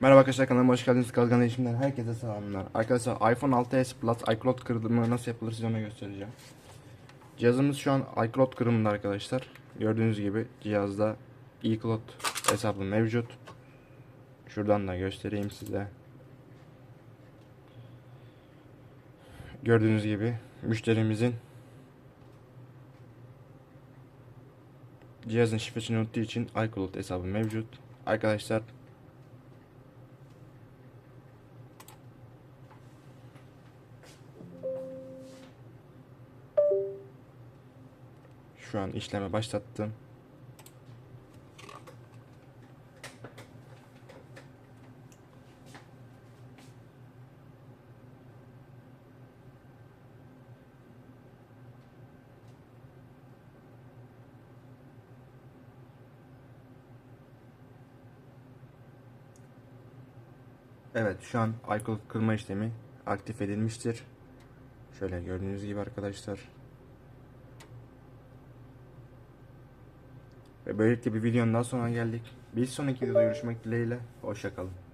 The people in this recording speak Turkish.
Merhaba arkadaşlar kanalıma hoş geldiniz. Kalkan Değişim'den herkese selamlar. Arkadaşlar iPhone 6s Plus iCloud kırılımı nasıl yapılır size onu göstereceğim. Cihazımız şu an iCloud kırılımında arkadaşlar. Gördüğünüz gibi cihazda iCloud hesabı mevcut. Şuradan da göstereyim size. Gördüğünüz gibi müşterimizin cihazın şifresini unuttuğu için iCloud hesabı mevcut. Arkadaşlar Şu an işleme başlattım. Evet şu an iCloud kırma işlemi aktif edilmiştir. Şöyle gördüğünüz gibi arkadaşlar. Ve böylelikle bir videonun daha sonuna geldik. Bir sonraki videoda görüşmek dileğiyle. Hoşçakalın.